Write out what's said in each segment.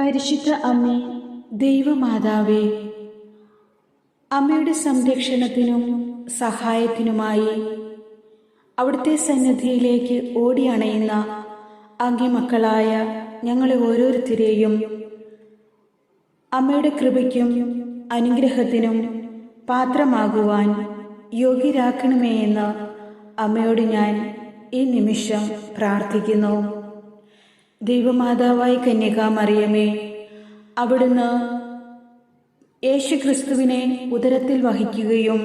പരിശുദ്ധ അമ്മേ ദൈവമാതാവേ അമ്മയുടെ സംരക്ഷണത്തിനും സഹായത്തിനുമായി അവിടുത്തെ സന്നിധിയിലേക്ക് ഓടി അണയുന്ന അങ്ങേ മക്കളായ ഞങ്ങളെ ഓരോരുത്തരെയും അമ്മയുടെ കൃപയ്ക്കും അനുഗ്രഹത്തിനും പാത്രമാകുവാൻ യോഗ്യരാക്കണമേ എന്ന് അമ്മയോട് ഞാൻ ഈ നിമിഷം പ്രാർത്ഥിക്കുന്നു. ദൈവമാതാവായ കന്യകാമറിയമേ അവിടുന്ന് യേശുക്രിസ്തുവിനെ ഉദരത്തിൽ വഹിക്കുകയും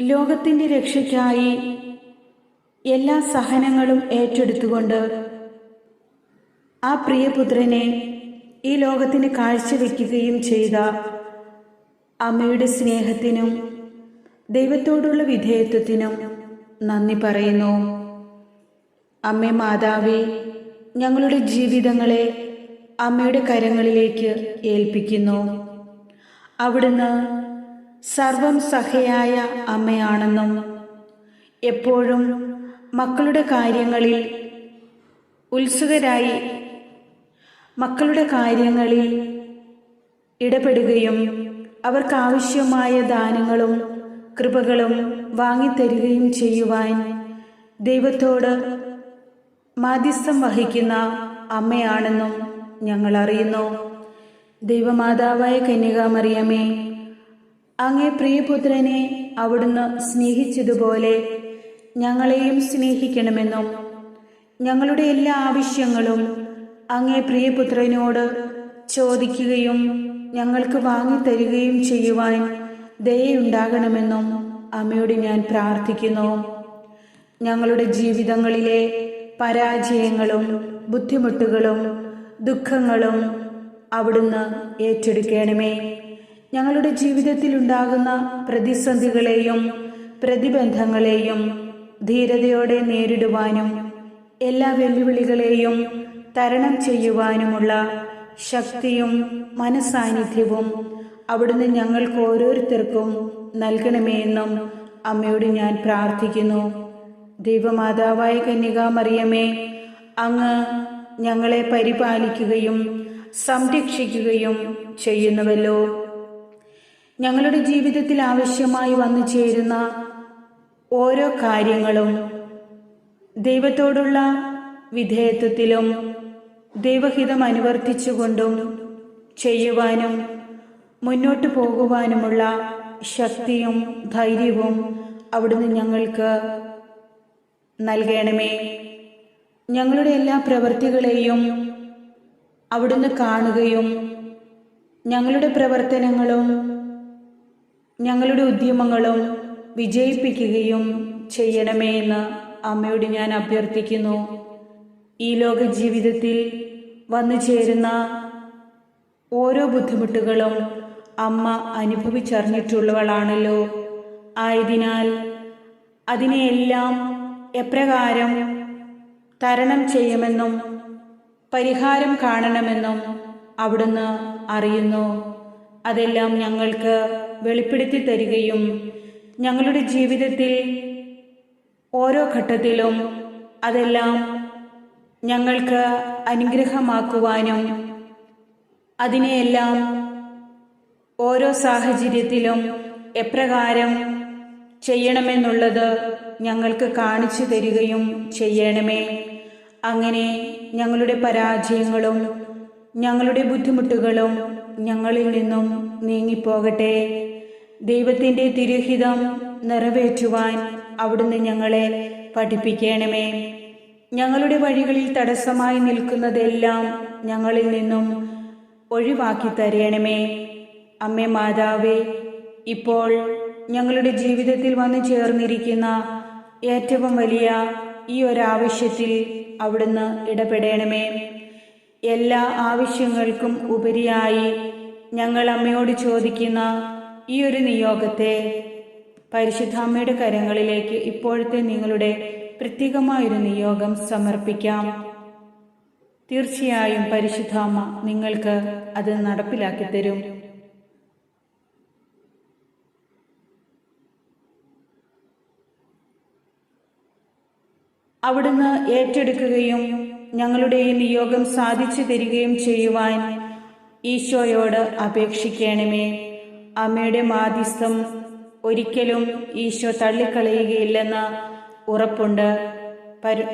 ലോകത്തിന്റെ രക്ഷയ്ക്കായി എല്ലാ സഹനങ്ങളും ഏറ്റെടുത്തുകൊണ്ട് ആ പ്രിയപുത്രനെ ഈ ലോകത്തിന് കാഴ്ചവെക്കുകയും ചെയ്ത അമ്മയുടെ സ്നേഹത്തിനും ദൈവത്തോടുള്ള വിധേയത്വത്തിനും നന്ദി പറയുന്നു. അമ്മേ മാതാവേ ഞങ്ങളുടെ ജീവിതങ്ങളെ അമ്മയുടെ കരങ്ങളിലേക്ക് ഏൽപ്പിക്കുന്നു. അവിടുന്ന് സർവം സഹയായ അമ്മയാണെന്നും എപ്പോഴും മക്കളുടെ കാര്യങ്ങളിൽ ഉത്സുകരായി മക്കളുടെ കാര്യങ്ങളിൽ ഇടപെടുകയും അവർക്കാവശ്യമായ ദാനങ്ങളും കൃപകളും വാങ്ങിത്തരികയും ചെയ്യുവാൻ ദൈവത്തോട് മാധ്യസ്ഥം വഹിക്കുന്ന അമ്മയാണെന്നും ഞങ്ങൾ അറിയുന്നു ദൈവമാതാവായ കന്യകാമറിയമേ അങ്ങേ പ്രിയപുത്രനെ അവിടുന്ന് സ്നേഹിച്ചതുപോലെ ഞങ്ങളെയും സ്നേഹിക്കണമെന്നും ഞങ്ങളുടെ എല്ലാ ആവശ്യങ്ങളും അങ്ങേ പ്രിയപുത്രനോട് ചോദിക്കുകയും ഞങ്ങൾക്ക് വാങ്ങിത്തരികയും ചെയ്യുവാൻ ദയുണ്ടാകണമെന്നും അമ്മയോട് ഞാൻ പ്രാർത്ഥിക്കുന്നു. ഞങ്ങളുടെ ജീവിതങ്ങളിലെ പരാജയങ്ങളും ബുദ്ധിമുട്ടുകളും ദുഃഖങ്ങളും അവിടുന്ന് ഏറ്റെടുക്കണമേ. ഞങ്ങളുടെ ജീവിതത്തിൽ ഉണ്ടാകുന്ന പ്രതിസന്ധികളെയും പ്രതിബന്ധങ്ങളെയും ധീരതയോടെ നേരിടുവാനും എല്ലാ വെല്ലുവിളികളെയും തരണം ചെയ്യുവാനുമുള്ള ശക്തിയും മനസാന്നിധ്യവും അവിടുന്ന് ഞങ്ങൾക്ക് ഓരോരുത്തർക്കും നൽകണമേ എന്നും അമ്മയോട് ഞാൻ പ്രാർത്ഥിക്കുന്നു. ദൈവമാതാവായ കന്യകാമറിയമേ അങ്ങ് ഞങ്ങളെ പരിപാലിക്കുകയും സംരക്ഷിക്കുകയും ചെയ്യുന്നുവല്ലോ. ഞങ്ങളുടെ ജീവിതത്തിൽ ആവശ്യമായി വന്നു ചേരുന്ന ഓരോ കാര്യങ്ങളും ദൈവത്തോടുള്ള വിധേയത്വത്തിലും ദൈവഹിതം അനുവർത്തിച്ചുകൊണ്ടും ചെയ്യുവാനും മുന്നോട്ടു പോകുവാനുമുള്ള ശക്തിയും ധൈര്യവും അവിടുന്ന് ഞങ്ങൾക്ക് നൽകണമേ. ഞങ്ങളുടെ എല്ലാ പ്രവൃത്തികളെയും അവിടുന്ന് കാണുകയും ഞങ്ങളുടെ പ്രവർത്തനങ്ങളും ഞങ്ങളുടെ ഉദ്യമങ്ങളും വിജയിപ്പിക്കുകയും ചെയ്യണമേ എന്ന് അമ്മയോട് ഞാൻ അഭ്യർത്ഥിക്കുന്നു. ഈ ലോക ജീവിതത്തിൽ വന്നു ചേരുന്ന ഓരോ ബുദ്ധിമുട്ടുകളും അമ്മ അനുഭവിച്ചറിഞ്ഞിട്ടുള്ളവളാണല്ലോ. ആയതിനാൽ അതിനെയെല്ലാം എപ്രകാരം തരണം ചെയ്യുമെന്നും പരിഹാരം കാണണമെന്നും അവിടുന്ന് അറിയുന്നു. അതെല്ലാം ഞങ്ങൾക്ക് വെളിപ്പെടുത്തി തരികയും ഞങ്ങളുടെ ജീവിതത്തിൽ ഓരോ ഘട്ടത്തിലും അതെല്ലാം ഞങ്ങൾക്ക് അനുഗ്രഹമാക്കുവാനും അതിനെയെല്ലാം ഓരോ സാഹചര്യത്തിലും എപ്രകാരം ചെയ്യണമെന്നുള്ളത് ഞങ്ങൾക്ക് കാണിച്ചു തരികയും ചെയ്യണമേ. അങ്ങനെ ഞങ്ങളുടെ പരാജയങ്ങളും ഞങ്ങളുടെ ബുദ്ധിമുട്ടുകളും ഞങ്ങളിൽ നിന്നും നീങ്ങിപ്പോകട്ടെ. ദൈവത്തിന്റെ തിരുഹിതം നിറവേറ്റുവാൻ അവിടുന്ന് ഞങ്ങളെ പഠിപ്പിക്കണമേ. ഞങ്ങളുടെ വഴികളിൽ തടസ്സമായി നിൽക്കുന്നതെല്ലാം ഞങ്ങളിൽ നിന്നും ഒഴിവാക്കി തരണമേ. അമ്മേ മാതാവേ ഇപ്പോൾ ഞങ്ങളുടെ ജീവിതത്തിൽ വന്നു ചേർന്നിരിക്കുന്ന ഏറ്റവും വലിയ ഈ ഒരാവശ്യത്തിൽ അവിടുന്ന് ഇടപെടണമേ. എല്ലാ ആവശ്യങ്ങൾക്കും ഉപരിയായി ഞങ്ങൾ അമ്മയോട് ചോദിക്കുന്ന ഈ ഒരു നിയോഗത്തെ പരിശുദ്ധ അമ്മയുടെ കരങ്ങളിലേക്ക് ഇപ്പോഴത്തെ നിങ്ങളുടെ പ്രത്യേകമായൊരു നിയോഗം സമർപ്പിക്കാം. തീർച്ചയായും പരിശുദ്ധാമ്മ നിങ്ങൾക്ക് അത് നടപ്പിലാക്കി തരും. അവിടുന്ന് ഏറ്റെടുക്കുകയും ഞങ്ങളുടെ നിയോഗം സാധിച്ചു തരികയും ചെയ്യുവാൻ ഈശോയോട് അപേക്ഷിക്കണമേ. അമ്മയുടെ മാധ്യസ്ഥം ഒരിക്കലും ഈശോ തള്ളിക്കളയുകയില്ലെന്ന് ഉറപ്പുണ്ട്. പരു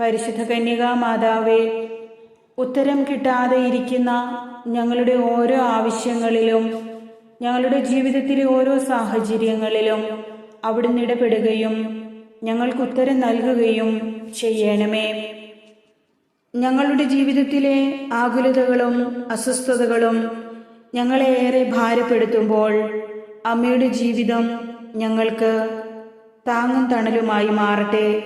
പരിശുദ്ധ കന്യകാ മാതാവേ ഉത്തരം കിട്ടാതെ ഇരിക്കുന്ന ഞങ്ങളുടെ ഓരോ ആവശ്യങ്ങളിലും ഞങ്ങളുടെ ജീവിതത്തിലെ ഓരോ സാഹചര്യങ്ങളിലും അവിടുന്ന് ഇടപെടുകയും ഞങ്ങൾക്ക് ഉത്തരം നൽകുകയും ചെയ്യണമേ. ഞങ്ങളുടെ ജീവിതത്തിലെ ആകുലതകളും അസ്വസ്ഥതകളും ഞങ്ങളെ ഏറെ ഭാരപ്പെടുത്തുമ്പോൾ അമ്മയുടെ ജീവിതം ഞങ്ങൾക്ക് താങ്ങും തണലുമായി മാറട്ടെ.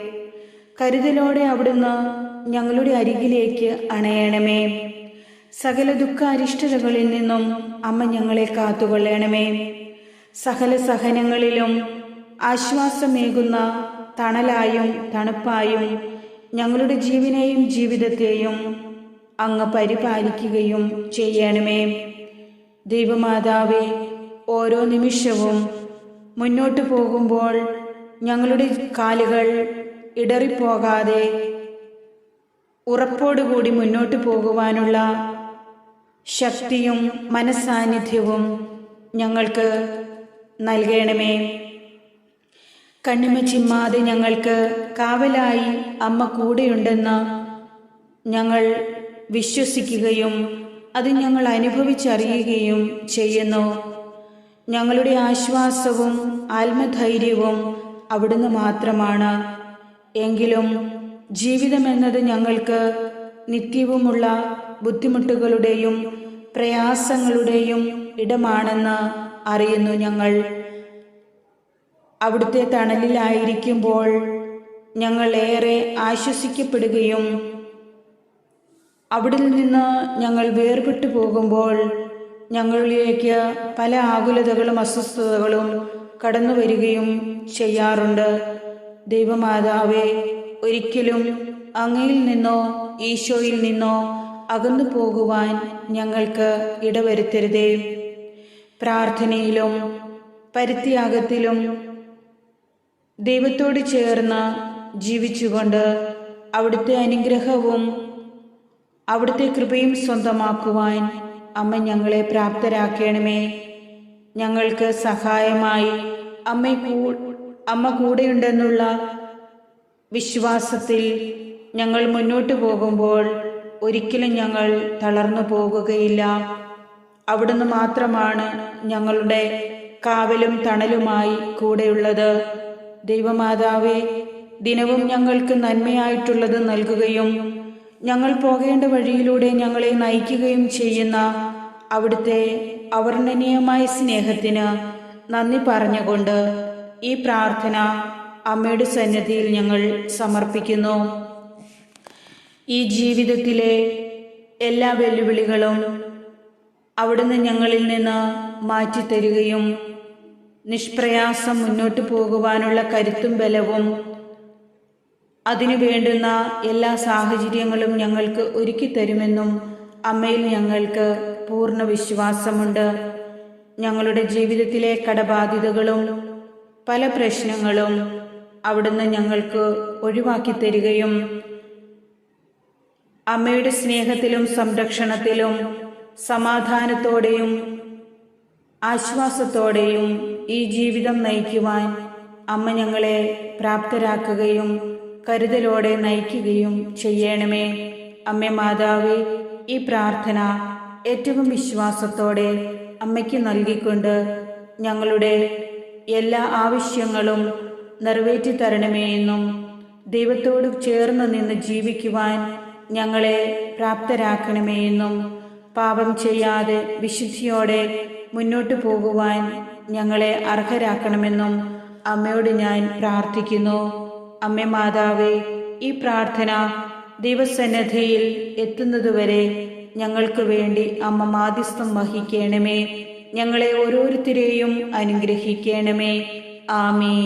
കരുതലോടെ അവിടുന്ന് ഞങ്ങളുടെ അരികിലേക്ക് അണയണമേ. സകല ദുഃഖ അരിഷ്ടതകളിൽ നിന്നും അമ്മ ഞങ്ങളെ കാത്തുകൊള്ളണമേ. സകല സഹനങ്ങളിലും ആശ്വാസമേകുന്ന തണലായും തണുപ്പായും ഞങ്ങളുടെ ജീവനെയും ജീവിതത്തെയും അങ്ങ് പരിപാലിക്കുകയും ചെയ്യണമേ. ദൈവമാതാവെ ഓരോ നിമിഷവും മുന്നോട്ട് പോകുമ്പോൾ ഞങ്ങളുടെ കാലുകൾ ഇടറിപ്പോകാതെ ഉറപ്പോടുകൂടി മുന്നോട്ട് പോകുവാനുള്ള ശക്തിയും മനസാന്നിധ്യവും ഞങ്ങൾക്ക് നൽകണമേ. കണ്ണിമ ചിമ്മാതെ ഞങ്ങൾക്ക് കാവലായി അമ്മ കൂടെയുണ്ടെന്ന് ഞങ്ങൾ വിശ്വസിക്കുകയും അത് ഞങ്ങൾ അനുഭവിച്ചറിയുകയും ചെയ്യുന്നു. ഞങ്ങളുടെ ആശ്വാസവും ആത്മധൈര്യവും അവിടുന്ന് മാത്രമാണ്. എങ്കിലും ജീവിതമെന്നത് ഞങ്ങൾക്ക് നിത്യവുമുള്ള ബുദ്ധിമുട്ടുകളുടെയും പ്രയാസങ്ങളുടെയും ഇടമാണെന്ന് അറിയുന്നു ഞങ്ങൾ. അവിടുത്തെ തണലിലായിരിക്കുമ്പോൾ ഞങ്ങൾ ഏറെ ആശ്വസിക്കപ്പെടുകയും അവിടെ നിന്ന് ഞങ്ങൾ വേർപെട്ടു പോകുമ്പോൾ ഞങ്ങളിലേക്ക് പല ആകുലതകളും അസ്വസ്ഥതകളും കടന്നു വരികയും ചെയ്യാറുണ്ട്. ദൈവമാതാവേ ഒരിക്കലും അങ്ങയിൽ നിന്നോ ഈശോയിൽ നിന്നോ അകന്നു പോകുവാൻ ഞങ്ങൾക്ക് ഇടവരുത്തരുതേ. പ്രാർത്ഥനയിലും പരിത്യാഗത്തിലും ദൈവത്തോട് ചേർന്ന് ജീവിച്ചുകൊണ്ട് അവിടുത്തെ അനുഗ്രഹവും അവിടുത്തെ കൃപയും സ്വന്തമാക്കുവാൻ അമ്മ ഞങ്ങളെ പ്രാപ്തരാക്കണമേ. ഞങ്ങൾക്ക് സഹായമായി അമ്മ അമ്മ കൂടെയുണ്ടെന്നുള്ള വിശ്വാസത്തിൽ ഞങ്ങൾ മുന്നോട്ട് പോകുമ്പോൾ ഒരിക്കലും ഞങ്ങൾ തളർന്നു പോകുകയില്ല. അവിടുന്ന് മാത്രമാണ് ഞങ്ങളുടെ കാവലും തണലുമായി കൂടെയുള്ളത്. ദൈവമാതാവേ ദിനവും ഞങ്ങൾക്ക് നന്മയായിട്ടുള്ളത് നൽകുകയും ഞങ്ങൾ പോകേണ്ട വഴിയിലൂടെ ഞങ്ങളെ നയിക്കുകയും ചെയ്യുന്ന അവിടുത്തെ അവർണനീയമായ സ്നേഹത്തിന് നന്ദി പറഞ്ഞുകൊണ്ട് ഈ പ്രാർത്ഥന അമ്മയുടെ സന്നിധിയിൽ ഞങ്ങൾ സമർപ്പിക്കുന്നു. ഈ ജീവിതത്തിലെ എല്ലാ വെല്ലുവിളികളും അവിടുന്ന് ഞങ്ങളിൽ നിന്ന് മാറ്റിത്തരികയും നിഷ്പ്രയാസം മുന്നോട്ട് പോകുവാനുള്ള കരുത്തും ബലവും അതിനു വേണ്ടുന്ന എല്ലാ സാഹചര്യങ്ങളും ഞങ്ങൾക്ക് ഒരുക്കി തരുമെന്നും അമ്മയിൽ ഞങ്ങൾക്ക് പൂർണ വിശ്വാസമുണ്ട്. ഞങ്ങളുടെ ജീവിതത്തിലെ കടബാധ്യതകളും പല പ്രശ്നങ്ങളും അവിടുന്ന് ഞങ്ങൾക്ക് ഒഴിവാക്കി തരികയും അമ്മയുടെ സ്നേഹത്തിലും സംരക്ഷണത്തിലും സമാധാനത്തോടെയും ആശ്വാസത്തോടെയും ഈ ജീവിതം നയിക്കുവാൻ അമ്മ ഞങ്ങളെ പ്രാപ്തരാക്കുകയും കരുതലോടെ നയിക്കുകയും ചെയ്യണമേ. അമ്മ മാതാവേ ഈ പ്രാർത്ഥന ഏറ്റവും വിശ്വാസത്തോടെ അമ്മയ്ക്ക് നൽകിക്കൊണ്ട് ഞങ്ങളുടെ എല്ലാ ആവശ്യങ്ങളും നിറവേറ്റി തരണമേ എന്നും ദൈവത്തോട് ചേർന്ന് നിന്ന് ജീവിക്കുവാൻ ഞങ്ങളെ പ്രാപ്തരാക്കണമേ എന്നും പാപം ചെയ്യാതെ വിശുദ്ധിയോടെ മുന്നോട്ട് പോകുവാൻ ഞങ്ങളെ അർഹരാക്കണമെന്നും അമ്മയോട് ഞാൻ പ്രാർത്ഥിക്കുന്നു. അമ്മ മാതാവേ ഈ പ്രാർത്ഥന ദൈവസന്നദ്ധയിൽ എത്തുന്നതുവരെ ഞങ്ങൾക്ക് വേണ്ടി അമ്മ മാധ്യസ്ഥം വഹിക്കണമേ. ഞങ്ങളെ ഓരോരുത്തരെയും അനുഗ്രഹിക്കണമേ. ആമേ